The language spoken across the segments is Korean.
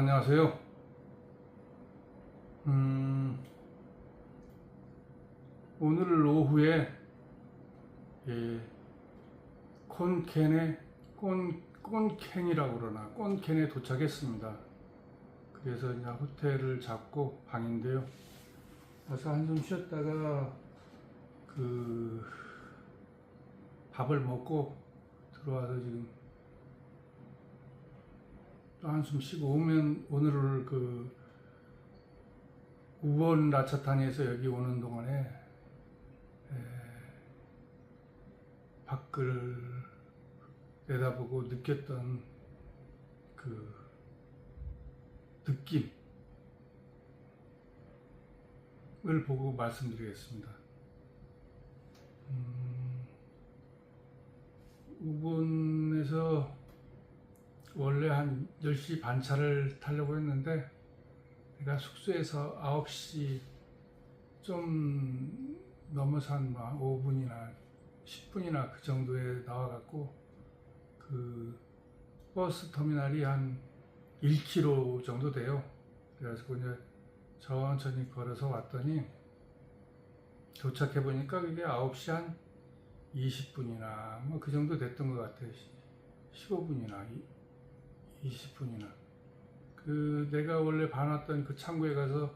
안녕하세요. 음, 오늘 오후에 예, 콘캔에 콘 콘캔이라고 그러나 콘캔에 도착했습니다. 그래서 이제 호텔을 잡고 방인데요. 와서 한숨 쉬었다가 그 밥을 먹고 들어와서 지금 또 한숨 쉬고 오면 오늘을 그 우번 라차타니에서 여기 오는 동안에 에, 밖을 내다보고 느꼈던 그 느낌을 보고 말씀드리겠습니다. 음, 우본에서 원래 한 10시 반 차를 타려고 했는데 내가 숙소에서 9시 좀 넘어서 한 5분이나 10분이나 그 정도에 나와갖고 그 버스 터미널이 한 1km 정도 돼요. 그래서 이제 천천히 걸어서 왔더니 도착해 보니까 그게 9시 한 20분이나 뭐 그 정도 됐던 것 같아요. 15분이나 20분이나 그 내가 원래 봐놨던 그 창구에 가서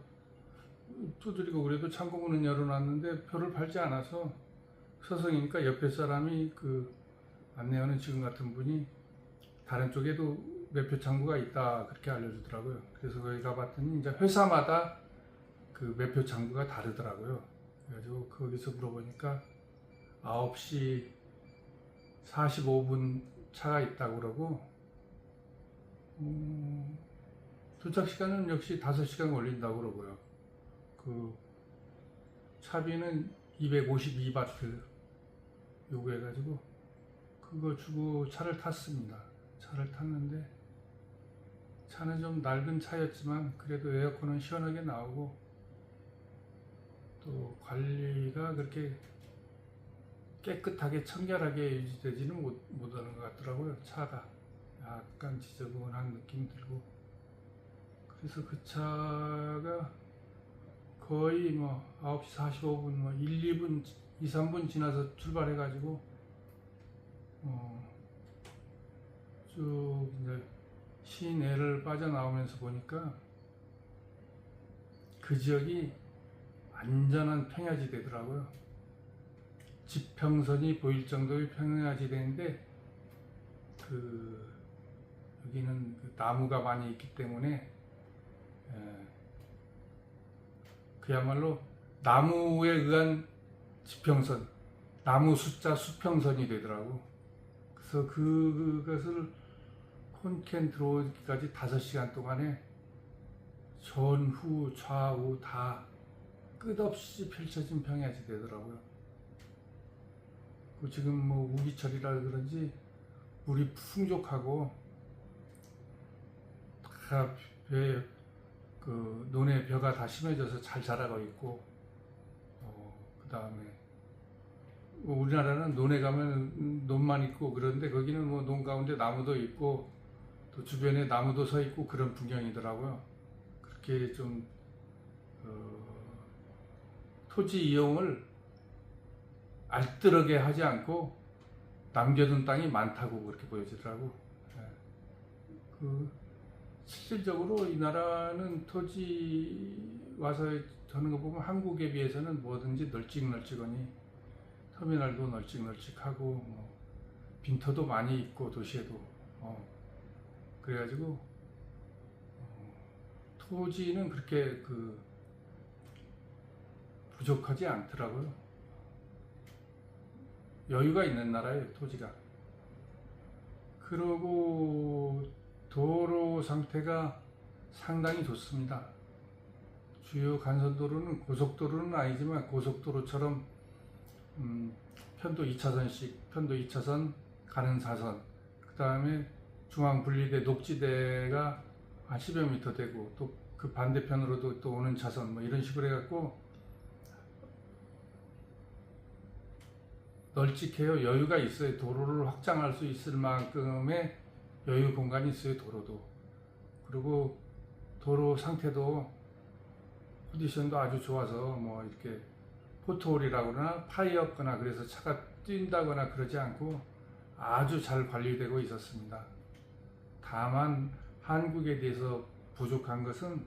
두드리고 그래도 창구 문은 열어놨는데 표를 팔지 않아서 서성이니까 옆에 사람이 그 안내하는 지금 같은 분이 다른 쪽에도 매표 창구가 있다 그렇게 알려주더라고요. 그래서 거기 가봤더니 이제 회사마다 그 매표 창구가 다르더라고요. 그래가지고 거기서 물어보니까 9시 45분 차가 있다고 그러고 음, 도착 시간은 역시 5시간 걸린다고 그러고요. 그 차비는 252바트 요구해가지고 그거 주고 차를 탔습니다. 차를 탔는데 차는 좀 낡은 차였지만 그래도 에어컨은 시원하게 나오고 또 관리가 그렇게 깨끗하게 청결하게 유지되지는 못, 못하는 것 같더라고요. 차가 약간 지저분한 느낌이 들고 그래서 그 차가 거의 뭐 9시 45분 뭐 1, 2분 2, 3분 지나서 출발해 가지고 어, 쭉 이제 시내를 빠져나오면서 보니까 그 지역이 완전한 평야지대더라고요. 지평선이 보일 정도의 평야지대인데 그 여기는 그 나무가 많이 있기 때문에 에, 그야말로 나무에 의한 지평선, 나무 숫자 수평선이 되더라고. 그래서 그것을 콘캔 들어오기까지 5시간 동안에 전후 좌우 다 끝없이 펼쳐진 평야지 되더라고요. 그 지금 뭐 우기철이라 그런지 물이 풍족하고 다그 논의 벼가 다 심해져서 잘 자라고 있고 어, 그 다음에 우리나라는 논에 가면 논만 있고 그런데 거기는 뭐 논 가운데 나무도 있고 또 주변에 나무도 서 있고 그런 풍경이더라고요. 그렇게 좀 어, 토지 이용을 알뜰하게 하지 않고 남겨둔 땅이 많다고 그렇게 보여지더라고. 예. 그 실질적으로 이 나라는 토지 와서 하는 거 보면 한국에 비해서는 뭐든지 널찍널찍하니 터미널도 널찍널찍하고 뭐 빈터도 많이 있고 도시에도 어. 그래가지고 어, 토지는 그렇게 그 부족하지 않더라고요. 여유가 있는 나라예요, 토지가. 그러고 도로 상태가 상당히 좋습니다. 주요 간선도로는 고속도로는 아니지만 고속도로처럼 음, 편도 2차선씩 편도 2차선 가는 4선 그 다음에 중앙 분리대 녹지대가 한 10여 미터 되고 또 그 반대편으로도 또 오는 차선 뭐 이런 식으로 해갖고 널찍해요. 여유가 있어요. 도로를 확장할 수 있을 만큼의 여유 공간이 있어요. 도로도. 그리고 도로 상태도 컨디션도 아주 좋아서 뭐 이렇게 포토홀이라고 그러나 파이었거나 그래서 차가 뛴다거나 그러지 않고 아주 잘 관리되고 있었습니다. 다만 한국에 대해서 부족한 것은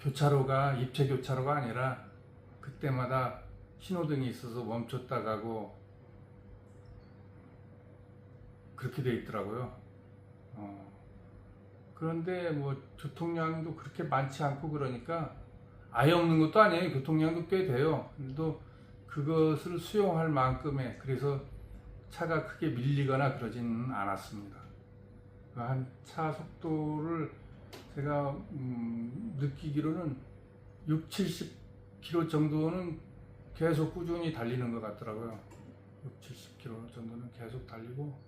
교차로가 입체 교차로가 아니라 그때마다 신호등이 있어서 멈췄다 가고 그렇게 돼 있더라고요. 어, 그런데 뭐 교통량도 그렇게 많지 않고 그러니까 아예 없는 것도 아니에요. 교통량도 꽤 돼요. 그래도 그것을 수용할 만큼의 그래서 차가 크게 밀리거나 그러지는 않았습니다. 그한차 속도를 제가 음, 느끼기로는 6, 70km 정도는 계속 꾸준히 달리는 것 같더라고요. 6, 70km 정도는 계속 달리고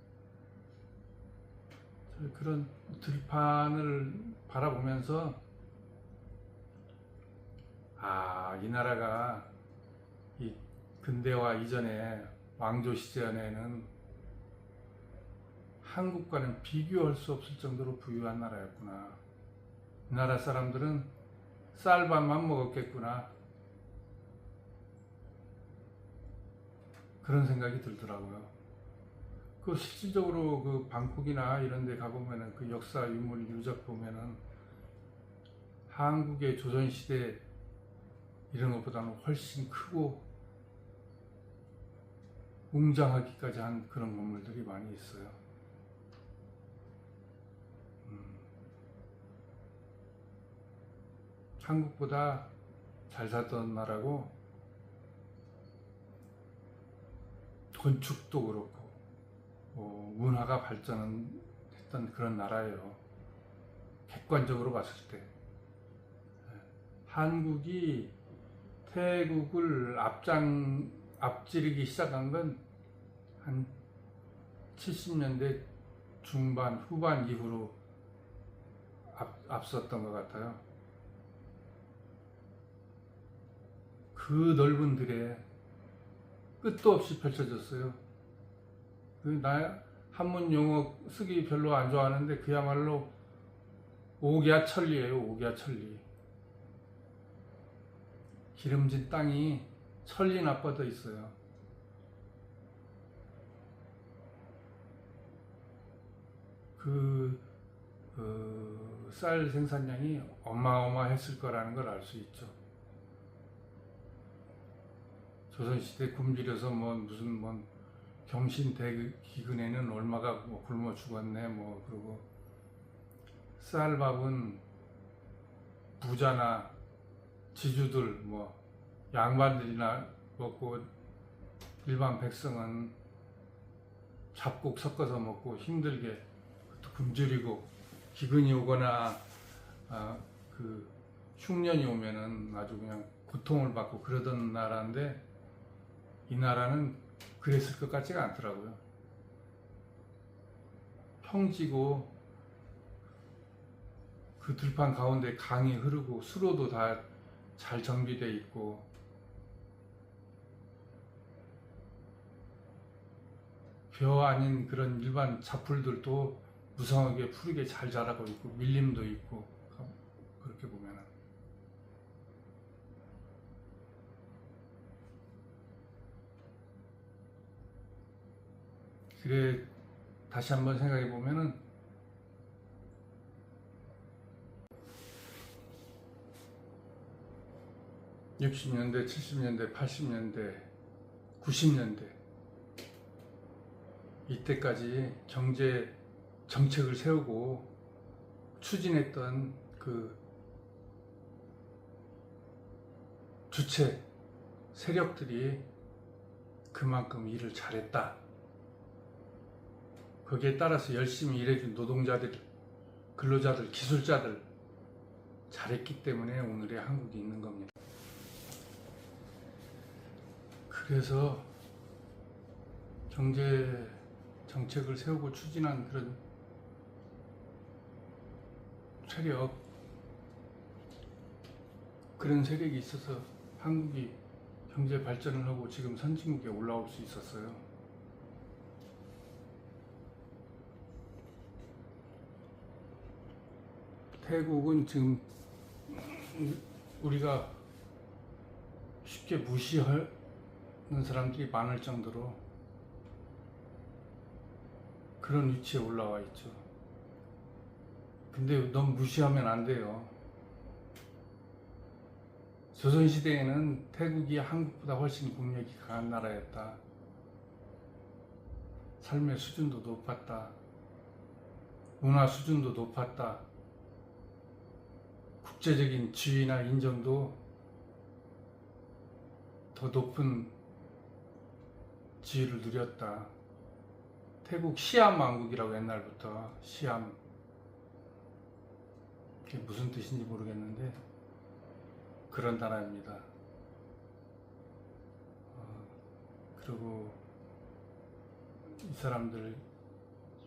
그런 들판을 바라보면서 아, 이 나라가 이 근대화 이전에 왕조 시절에는 한국과는 비교할 수 없을 정도로 부유한 나라였구나. 이 나라 사람들은 쌀밥만 먹었겠구나. 그런 생각이 들더라고요. 그 실질적으로 그 방콕이나 이런 데 가보면은 그 역사 유물 유적 보면은 한국의 조선시대 이런 것보다는 훨씬 크고 웅장하기까지 한 그런 건물들이 많이 있어요. 음. 한국보다 잘 살던 나라고 건축도 그렇고 뭐 문화가 발전했던 그런 나라예요. 객관적으로 봤을 때 예. 한국이 태국을 앞장 앞지르기 시작한 건 한 70년대 중반 후반 이후로 앞, 앞섰던 것 같아요. 그 넓은 들에 끝도 없이 펼쳐졌어요. 그나 한문 용어 쓰기 별로 안 좋아하는데 그야말로 옥야천리예요. 옥야천리. 기름진 땅이 천리 나 뻗어 있어요. 그, 그, 쌀 생산량이 어마어마했을 거라는 걸 알 수 있죠. 조선시대 굶주려서 뭐 무슨 뭐 경신대기근에는 얼마가 뭐 굶어 죽었네 뭐 그러고. 쌀밥은 부자나 지주들 뭐 양반들이나 먹고 일반 백성은 잡곡 섞어서 먹고 힘들게 또 굶주리고 기근이 오거나 아, 그 흉년이 오면은 아주 그냥 고통을 받고 그러던 나라인데 이 나라는 그랬을 것 같지가 않더라고요. 평지고 그 들판 가운데 강이 흐르고 수로도 다 잘 정비돼 있고 벼 아닌 그런 일반 잡풀들도 무성하게 푸르게 잘 자라고 있고 밀림도 있고 그렇게 보면은 그래 다시 한번 생각해 보면은 (60년대) (70년대) (80년대) (90년대) 이때까지 경제 정책을 세우고 추진했던 그 주체 세력들이 그만큼 일을 잘했다. 거기에 따라서 열심히 일해준 노동자들, 근로자들, 기술자들 잘했기 때문에 오늘의 한국이 있는 겁니다. 그래서 경제 정책을 세우고 추진한 그런 세력, 그런 세력이 있어서 한국이 경제 발전을 하고 지금 선진국에 올라올 수 있었어요. 태국은 지금 우리가 쉽게 무시하는 사람들이 많을 정도로 그런 위치에 올라와 있죠. 근데 너무 무시하면 안 돼요. 조선시대에는 태국이 한국보다 훨씬 국력이 강한 나라였다. 삶의 수준도 높았다. 문화 수준도 높았다. 국제적인 지위나 인정도 더 높은 지위를 누렸다. 태국 시암 왕국이라고 옛날부터 시암 그게 무슨 뜻인지 모르겠는데 그런 나라입니다. 어, 그리고 이 사람들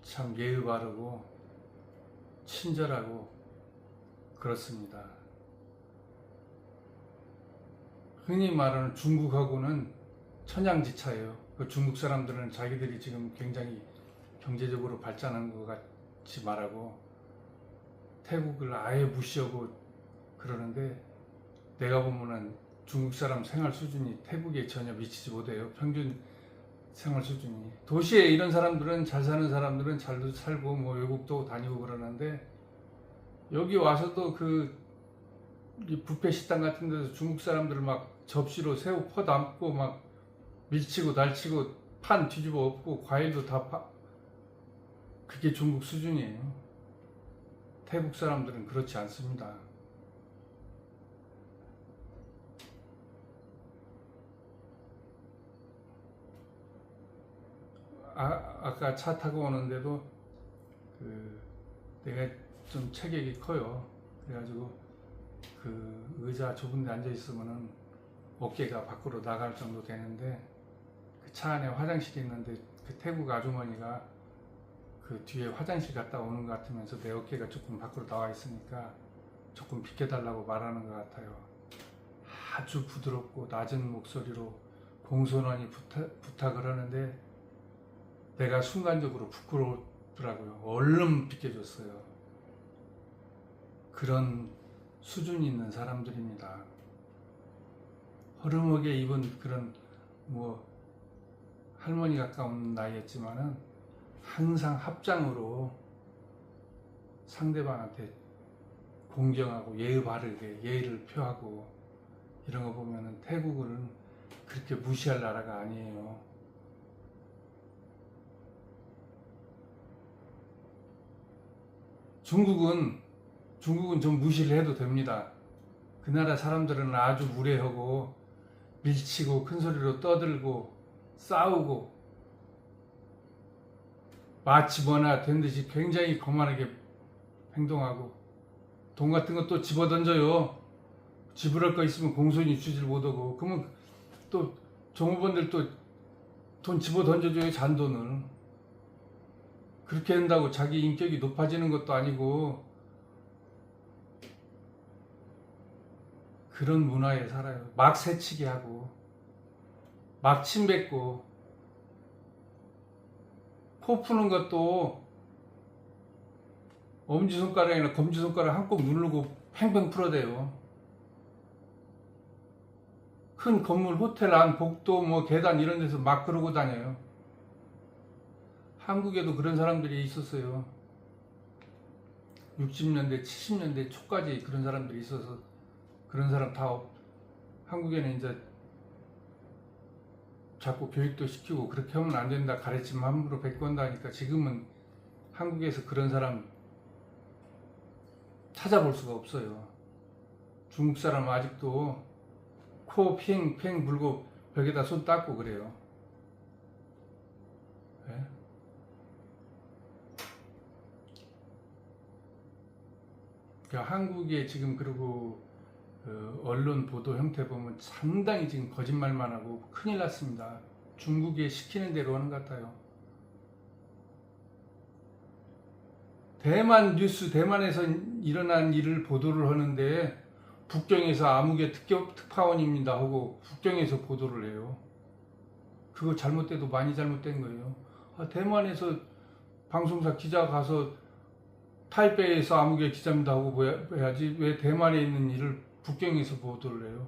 참 예의 바르고 친절하고 그렇습니다. 흔히 말하는 중국하고는 천양지차예요. 그 중국 사람들은 자기들이 지금 굉장히 경제적으로 발전한 것 같이 말하고 태국을 아예 무시하고 그러는데 내가 보면은 중국 사람 생활 수준이 태국에 전혀 미치지 못해요. 평균 생활 수준이. 도시에 이런 사람들은 잘 사는 사람들은 잘 살고 뭐 외국도 다니고 그러는데 여기 와서도 그이 뷔페 식당 같은 데서 중국 사람들 막 접시로 새우 퍼 담고 막 밀치고 날치고 판 뒤집어 엎고 과일도 다 파. 그게 중국 수준이에요. 태국 사람들은 그렇지 않습니다. 아, 아까 차 타고 오는데도 그 내가 좀 체격이 커요. 그래가지고 그 의자 좁은 데 앉아 있으면은 어깨가 밖으로 나갈 정도 되는데 그 차 안에 화장실이 있는데 그 태국 아주머니가 그 뒤에 화장실 갔다 오는 것 같으면서 내 어깨가 조금 밖으로 나와 있으니까 조금 비켜달라고 말하는 것 같아요. 아주 부드럽고 낮은 목소리로 공손하니 부탁, 부탁을 하는데 내가 순간적으로 부끄러웠더라고요. 얼른 비켜줬어요. 그런 수준 있는 사람들입니다. 허름하게 입은 그런 뭐 할머니 가까운 나이였지만은 항상 합장으로 상대방한테 공경하고 예의 바르게 예의를 표하고 이런 거 보면은 태국은 그렇게 무시할 나라가 아니에요. 중국은 중국은 좀 무시를 해도 됩니다. 그 나라 사람들은 아주 무례하고 밀치고 큰 소리로 떠들고 싸우고 마치 뭐나 된 듯이 굉장히 거만하게 행동하고 돈 같은 것도 집어 던져요. 지불할 거 있으면 공손히 주질 못하고 그러면 또 종업원들 또 돈 집어 던져줘요 잔돈을 그렇게 한다고 자기 인격이 높아지는 것도 아니고 그런 문화에 살아요. 막 새치기 하고 막 침뱉고 코 푸는 것도 엄지손가락이나 검지손가락 한꼭 누르고 팽팽 풀어대요. 큰 건물, 호텔 안, 복도, 뭐 계단 이런 데서 막 그러고 다녀요. 한국에도 그런 사람들이 있었어요. 60년대, 70년대 초까지 그런 사람들이 있어서 그런 사람 다 한국에는 이제 자꾸 교육도 시키고 그렇게 하면 안 된다 가르치면 함부로 베꼰다 하니까 지금은 한국에서 그런 사람 찾아볼 수가 없어요. 중국 사람 아직도 코 팽팽 불고 벽에다 손 닦고 그래요. 예? 그러니까 한국에 지금 그리고 그 언론 보도 형태 보면 상당히 지금 거짓말만 하고 큰일 났습니다. 중국에 시키는 대로 하는 것 같아요. 대만 뉴스, 대만에서 일어난 일을 보도를 하는데 북경에서 아무개 특급 특파원입니다 하고 북경에서 보도를 해요. 그거 잘못돼도 많이 잘못된 거예요. 아, 대만에서 방송사 기자 가서 타이베이에서 아무개 기자입니다 하고 뭐 해야지 왜 대만에 있는 일을 북경에서 보도를 해요?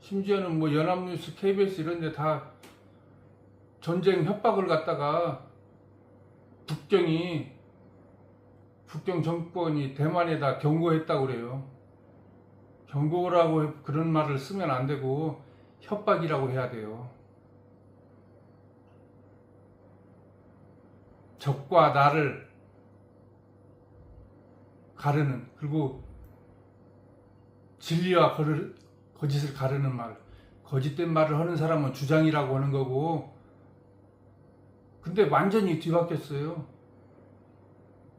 심지어는 뭐 연합뉴스, KBS 이런 데 다 전쟁 협박을 갖다가 북경이 북경 정권이 대만에다 경고했다고 그래요. 경고라고 해- 그런 말을 쓰면 안 되고 협박이라고 해야 돼요. 적과 나를 가르는 그리고 진리와 거짓을 가르는 말 거짓된 말을 하는 사람은 주장이라고 하는 거고 근데 완전히 뒤바뀌었어요.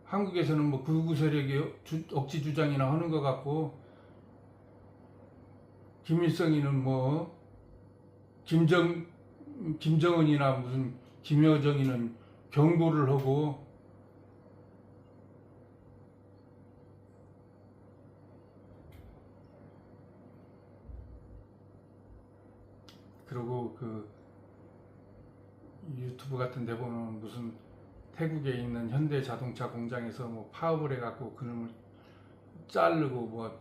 한국에서는 뭐 극우 세력이 주- 억지 주장이나 하는 것 같고 김일성이는 뭐 김정 김정은이나 무슨 김여정이는 경고를 하고 그리고 그 유튜브 같은 데 보면 무슨 태국에 있는 현대 자동차 공장에서 뭐 파업을 해갖고 그놈을 자르고 뭐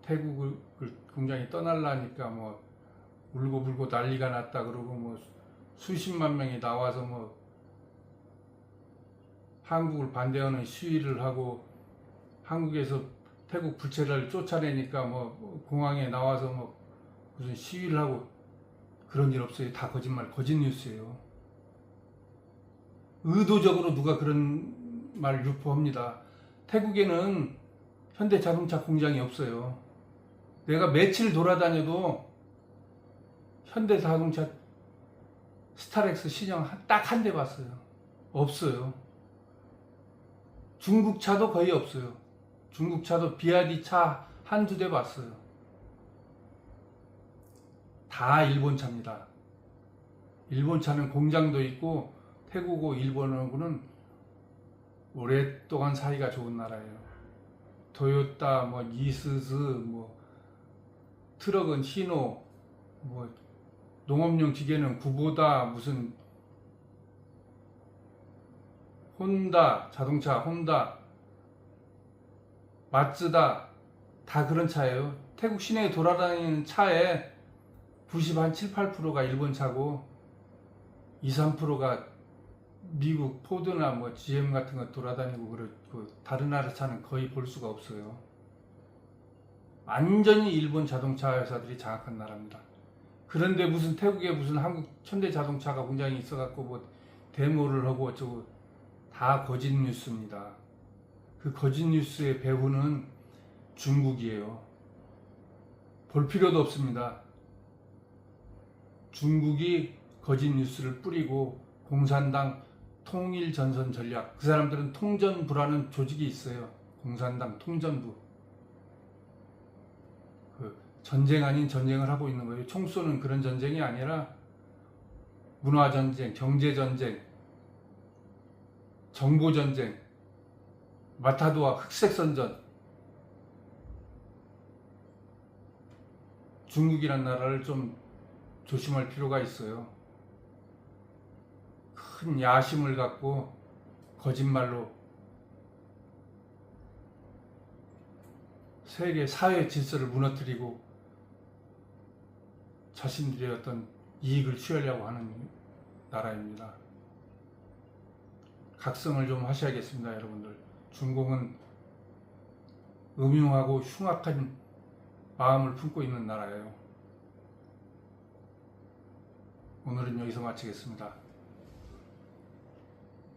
태국을 그 공장이 떠날라니까 뭐 울고불고 난리가 났다 그러고 뭐 수십만 명이 나와서 뭐 한국을 반대하는 시위를 하고 한국에서 태국 부채를 쫓아내니까 뭐 공항에 나와서 뭐 무슨 시위를 하고 그런 일 없어요. 다 거짓말, 거짓 뉴스예요. 의도적으로 누가 그런 말 유포합니다. 태국에는 현대 자동차 공장이 없어요. 내가 며칠 돌아다녀도 현대 자동차 스타렉스 신형 딱한 대 봤어요. 없어요. 중국 차도 거의 없어요. 중국 차도 비아디 차 한두 대 봤어요. 다 일본 차입니다. 일본 차는 공장도 있고 태국하고 일본하고는 오랫동안 사이가 좋은 나라예요. 토요타, 뭐 이스즈, 뭐 트럭은 히노, 뭐 농업용 기계는 구보다 무슨 혼다 자동차 혼다 마츠다 다 그런 차예요. 태국 시내에 돌아다니는 차에 90 한 7, 8%가 일본 차고 2, 3%가 미국 포드나 뭐 GM 같은 거 돌아다니고 그렇고 다른 나라 차는 거의 볼 수가 없어요. 완전히 일본 자동차 회사들이 장악한 나라입니다. 그런데 무슨 태국에 무슨 한국 현대 자동차가 공장이 있어갖고 뭐 데모를 하고 어쩌고 다 거짓 뉴스입니다. 그 거짓 뉴스의 배후는 중국이에요. 볼 필요도 없습니다. 중국이 거짓 뉴스를 뿌리고 공산당 통일 전선 전략 그 사람들은 통전부라는 조직이 있어요. 공산당 통전부 그 전쟁 아닌 전쟁을 하고 있는 거예요. 총 쏘는 그런 전쟁이 아니라 문화 전쟁, 경제 전쟁, 정보 전쟁, 마타도와 흑색 선전. 중국이란 나라를 좀 조심할 필요가 있어요. 큰 야심을 갖고 거짓말로 세계 사회 질서를 무너뜨리고 자신들의 어떤 이익을 취하려고 하는 나라입니다. 각성을 좀 하셔야겠습니다, 여러분들. 중공은 음흉하고 흉악한 마음을 품고 있는 나라예요. 오늘은 여기서 마치겠습니다.